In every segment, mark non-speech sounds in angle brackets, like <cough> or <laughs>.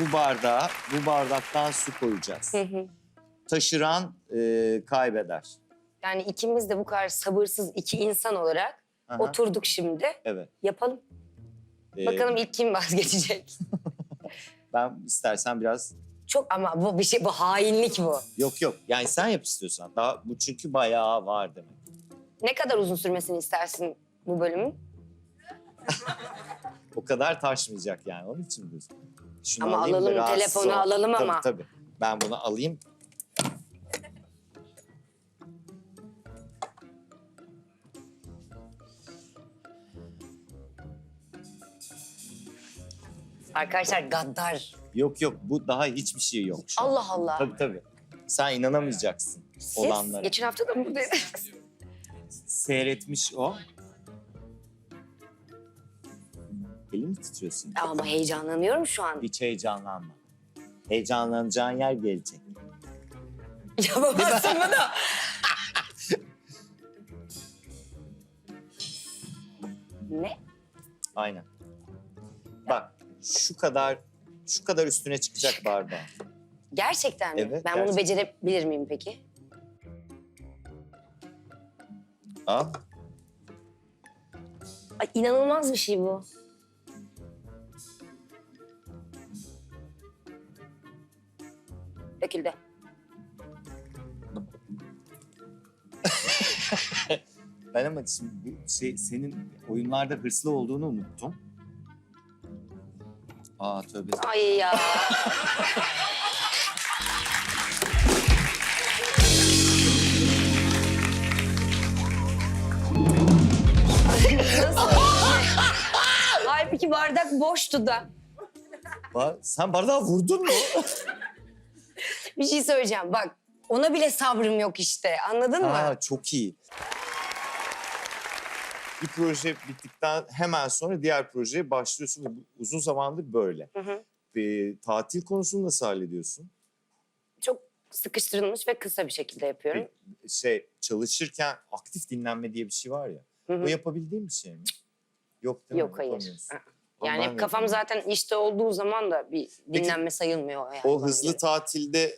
bu bardağa, bu bardaktan su koyacağız. Hı hı. Taşıran e, kaybeder. yani ikimiz de bu kadar sabırsız iki insan olarak Aha, oturduk şimdi. Evet. Yapalım. Ee, Bakalım ilk kim vazgeçecek. <laughs> Ben istersen biraz Çok ama bu bir şey bu hainlik bu. yok yok. Yani sen yap istiyorsan. Daha bu çünkü bayağı var demek. Ne kadar uzun sürmesini istersin bu bölümün? <laughs> O kadar taşmayacak yani. Onun için diyorsun. Şunu Ama alayım da alalım, rahatsız telefonu ol. alalım tabii, ama. Tabii Ben bunu alayım. Arkadaşlar gaddar. Yok yok bu daha hiçbir şey yok şu an. Allah Allah. Tabii tabii. Sen inanamayacaksın Siz olanlara. geçen hafta da mı buradaydınız? Seyretmiş o. Elin mi titriyorsun? Ama heyecanlanıyorum şu an. Hiç heyecanlanma. Heyecanlanacağın yer gelecek. Yapamazsın bunu. ne? Aynen. Bak şu kadar şu kadar üstüne çıkacak bardağı. Gerçekten mi? Evet, ben bunu gerçekten. becerebilir miyim peki? Al. Ay inanılmaz bir şey bu. Döküldü. <laughs> Ben ama şimdi bu şey, senin oyunlarda hırslı olduğunu unuttum. Aa tövbe. Ay ya. Nasıl? Halbuki bardak boştu da. Ba- sen bardağı vurdun mu? <laughs> Bir şey söyleyeceğim bak. Ona bile sabrım yok işte. Anladın mı? Aa çok iyi. Bir proje bittikten hemen sonra diğer projeye başlıyorsun ve bu uzun zamandır böyle. Hı hı. Ve tatil konusunu nasıl hallediyorsun? Çok sıkıştırılmış ve kısa bir şekilde yapıyorum. Şey çalışırken aktif dinlenme diye bir şey var ya. Hı hı. O yapabildiğin bir şey mi? Yok değil mi? Yok hayır. Yapamıyorsun. Ben Yani de kafam yapamıyorum. zaten işte olduğu zaman da bir dinlenme sayılmıyor. Yani O hızlı göre. tatilde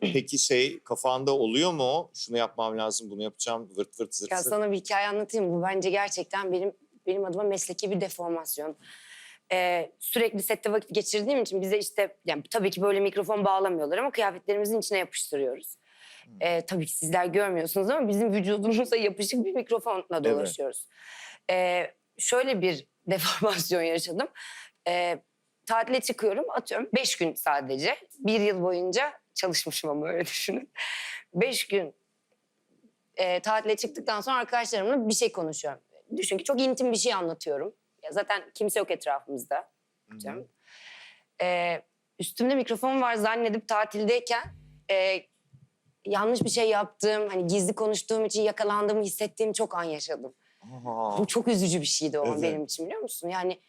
<laughs> peki şey kafanda oluyor mu? Şunu yapmam lazım, bunu yapacağım, vırt vırt zırt Ya sana bir hikaye anlatayım. Bu bence gerçekten benim benim adıma mesleki bir deformasyon. Ee, sürekli sette vakit geçirdiğim için bize işte yani tabii ki böyle mikrofon bağlamıyorlar ama kıyafetlerimizin içine yapıştırıyoruz. Ee, tabii ki sizler görmüyorsunuz ama bizim vücudumuza <laughs> yapışık bir mikrofonla dolaşıyoruz. Ee, şöyle bir <laughs> deformasyon yaşadım. Ee, tatile çıkıyorum atıyorum beş gün sadece. Bir yıl boyunca çalışmışım ama öyle <laughs> düşünün. Beş gün e, tatile çıktıktan sonra arkadaşlarımla bir şey konuşuyorum. Düşün ki çok intim bir şey anlatıyorum. Ya zaten kimse yok etrafımızda. Canım. E, üstümde mikrofon var zannedip tatildeyken e, yanlış bir şey yaptığım, hani gizli konuştuğum için yakalandığımı hissettiğim çok an yaşadım. Aa, Bu çok üzücü bir şeydi o an Evet. benim için biliyor musun? Yani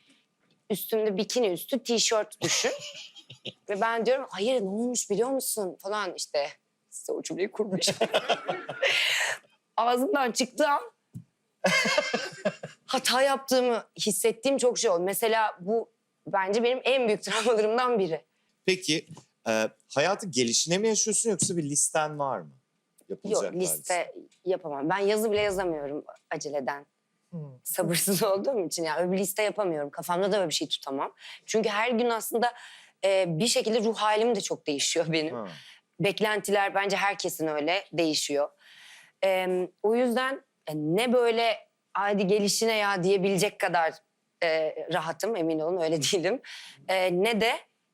üstümde bikini üstü tişört düşün. <laughs> Ve ben diyorum hayır ne olmuş biliyor musun falan işte. Size o cümleyi kurmuş. <laughs> Ağzımdan çıktığı an hata yaptığımı hissettiğim çok şey oldu. Mesela bu bence benim en büyük travmalarımdan biri. Peki e, hayatı gelişine mi yaşıyorsun yoksa bir listen var mı? Yok Yapılacaklar liste yapamam. Ben yazı bile yazamıyorum aceleden. Sabırsız <laughs> olduğum için yani öyle bir liste yapamıyorum. Kafamda da böyle bir şey tutamam. Çünkü her gün aslında e, bir şekilde ruh halim de çok değişiyor <laughs> benim. Ha. Beklentiler bence herkesin öyle değişiyor. E, o yüzden e, ne böyle haydi gelişine ya diyebilecek kadar e, rahatım emin olun öyle <laughs> değilim. E, ne de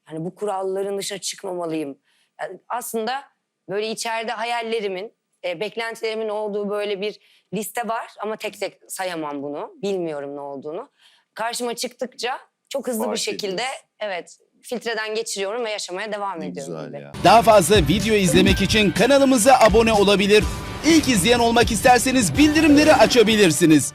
yani bu kuralların dışına çıkmamalıyım. Yani aslında böyle içeride hayallerimin, e, beklentilerimin olduğu böyle bir liste var ama tek tek sayamam bunu. Bilmiyorum ne olduğunu. Karşıma çıktıkça çok hızlı Fark bir şekilde ediyorsun. evet filtreden geçiriyorum ve yaşamaya devam ediyorum güzel ya. Daha fazla video izlemek için kanalımıza abone olabilir. İlk izleyen olmak isterseniz bildirimleri açabilirsiniz.